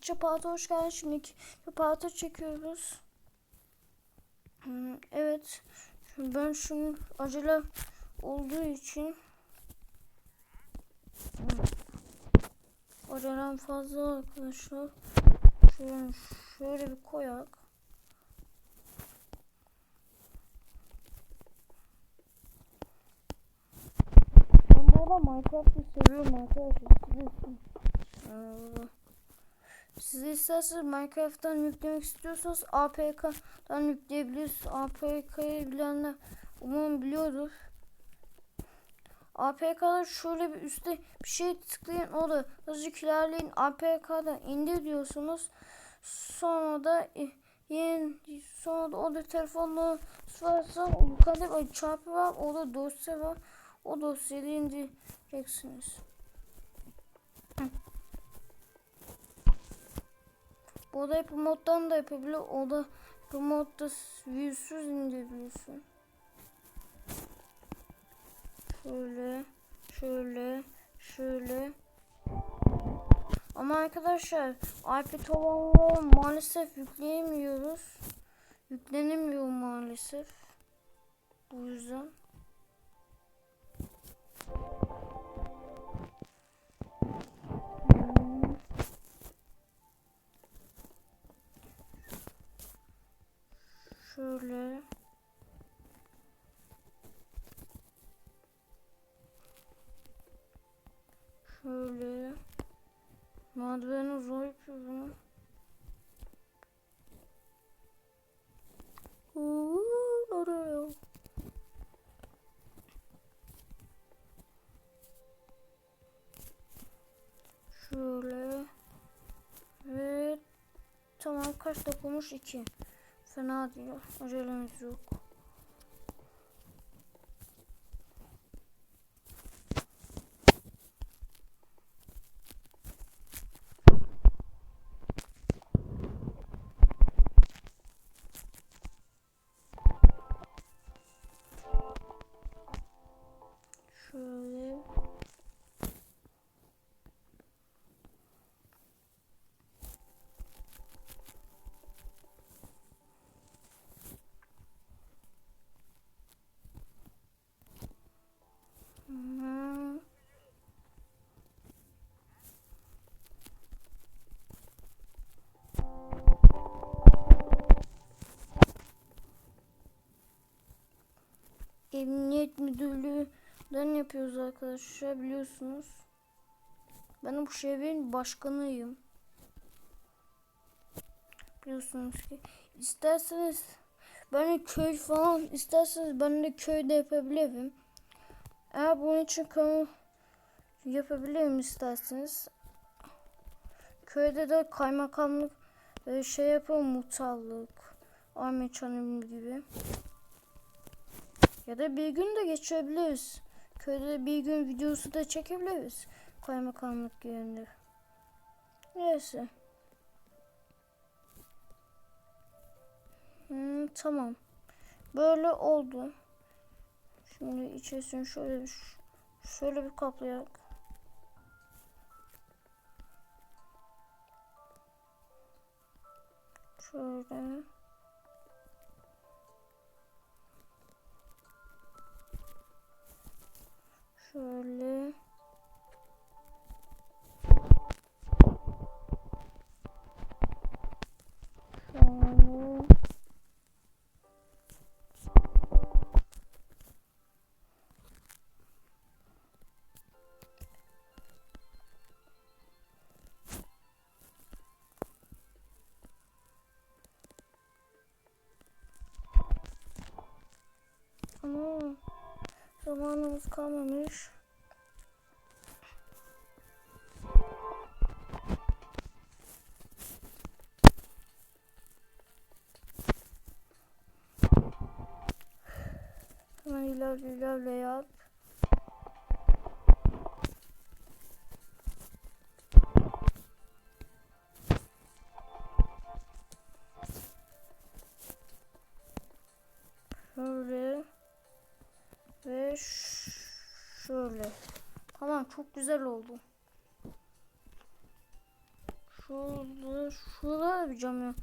Çapata hoş geldin. Şimdi çapata çekiyoruz. Evet. Ben şunu acele olduğu için acelem fazla arkadaşlar. Şöyle, şöyle bir koyak. Ben bu arada Minecraft'ı seviyorum arkadaşlar. Siz siz isterseniz Minecraft'tan yüklemek istiyorsanız APK'dan yükleyebilirsiniz. APK'yı bilenler umarım biliyordur. APK'da şöyle bir üstte bir şey tıklayın o da azıcık ilerleyin APK'da indir diyorsunuz. Sonra da e, yeni sonra da o da telefonla varsa bir çarpı var orada dosya var. O dosyayı indireceksiniz. Bu da yapı moddan da yapabilir. O da bu modda virüsüz indirebiliyorsun. Şöyle, şöyle, şöyle. Ama arkadaşlar iPad olanları maalesef yükleyemiyoruz. Yüklenemiyor maalesef. Bu yüzden. Şöyle. Şöyle. Merdiveni zor yapıyorum. Şöyle. Ve tamam kaç dakika olmuş? 2. Fena değil. Acelemiz yok. Şöyle. Müdürlüğü'nden yapıyoruz arkadaşlar biliyorsunuz. Ben bu şehrin başkanıyım. Biliyorsunuz ki. İsterseniz ben de köy falan isterseniz ben de köyde yapabilirim. Eğer bunun için kamu yapabilirim isterseniz. Köyde de kaymakamlık e, şey yapalım muhtarlık. Çanım gibi. Ya da bir gün de geçirebiliriz. Köyde bir gün videosu da çekebiliriz. Kaymakamlık yerinde. Neyse. Hmm, tamam. Böyle oldu. Şimdi içerisini şöyle bir şöyle bir kaplayak. Şöyle. Şöyle. Ama zamanımız kalmamış. Hemen ilerle ilerle yap. Şöyle. Tamam çok güzel oldu. şurada şurada bir cam.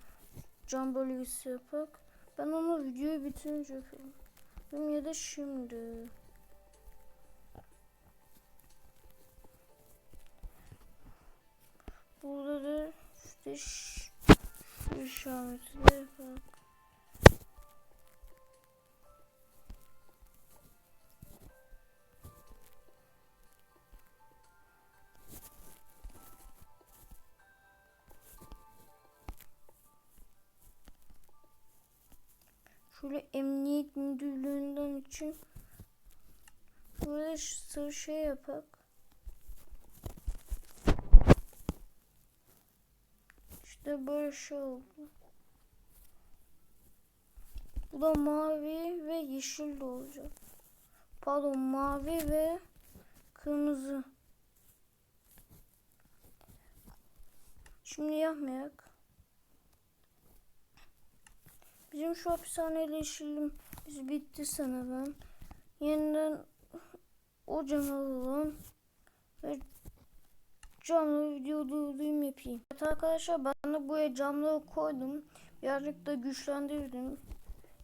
Cam bölgesi yapak. Ben onu videoyu bitirince yapıyorum. Ya da şimdi. Burada da işte şu işareti de yapak. Şöyle emniyet müdürlüğünden için böyle sarı şey yapak. İşte böyle şey oldu. Bu da mavi ve yeşil de olacak. Pardon mavi ve kırmızı. Şimdi yapmayak. Bizim şu hapishaneyle işim biz bitti sanırım. Yeniden o camı alalım. Ve camlı video durdurayım yapayım. Evet arkadaşlar ben de buraya camları koydum. Birazcık da güçlendirdim.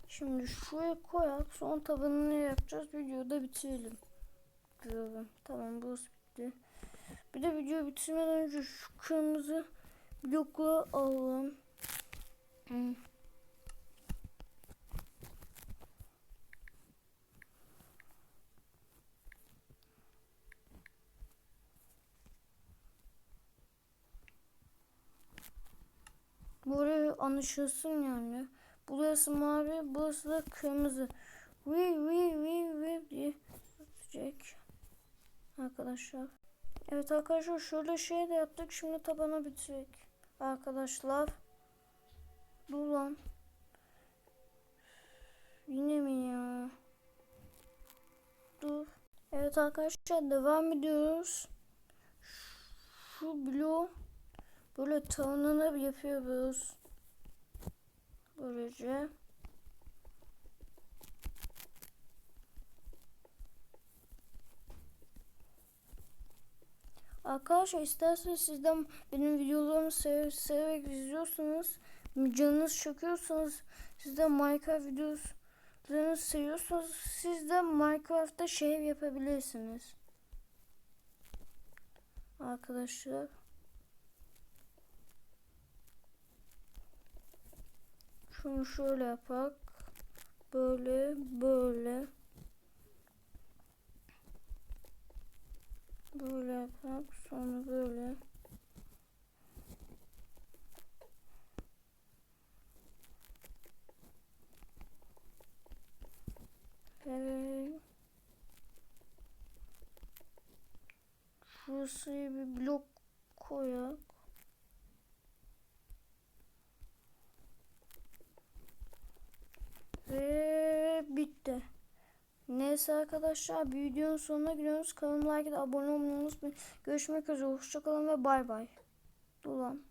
Şimdi şuraya koyak. Son tabanını yapacağız. Videoyu da bitirelim. Diyorum. Tamam burası bitti. Bir de videoyu bitirmeden önce şu kırmızı blokları alalım. Hmm. Buraya anlaşılsın yani. Burası mavi, burası da kırmızı. Vi vi vi vi diye ötecek. Arkadaşlar. Evet arkadaşlar şöyle şey de yaptık. Şimdi tabana bitirecek. Arkadaşlar. Dur lan. Yine mi ya? Dur. Evet arkadaşlar devam ediyoruz. Şu bloğu böyle tavanına yapıyoruz. Böylece. Arkadaşlar isterseniz sizden benim videolarımı sev severek izliyorsanız canınız çekiyorsanız sizden Minecraft videolarını seviyorsanız siz de Minecraft'ta şey yapabilirsiniz. Arkadaşlar. Şunu şöyle yapak. Böyle böyle. Böyle yapak. Sonra böyle. Evet. Şurasıya bir blok koyak. Ve bitti. Neyse arkadaşlar videonun sonuna geliyoruz. Kanalıma like abone olmayı unutmayın. Görüşmek üzere. Hoşçakalın ve bay bay. Dolan.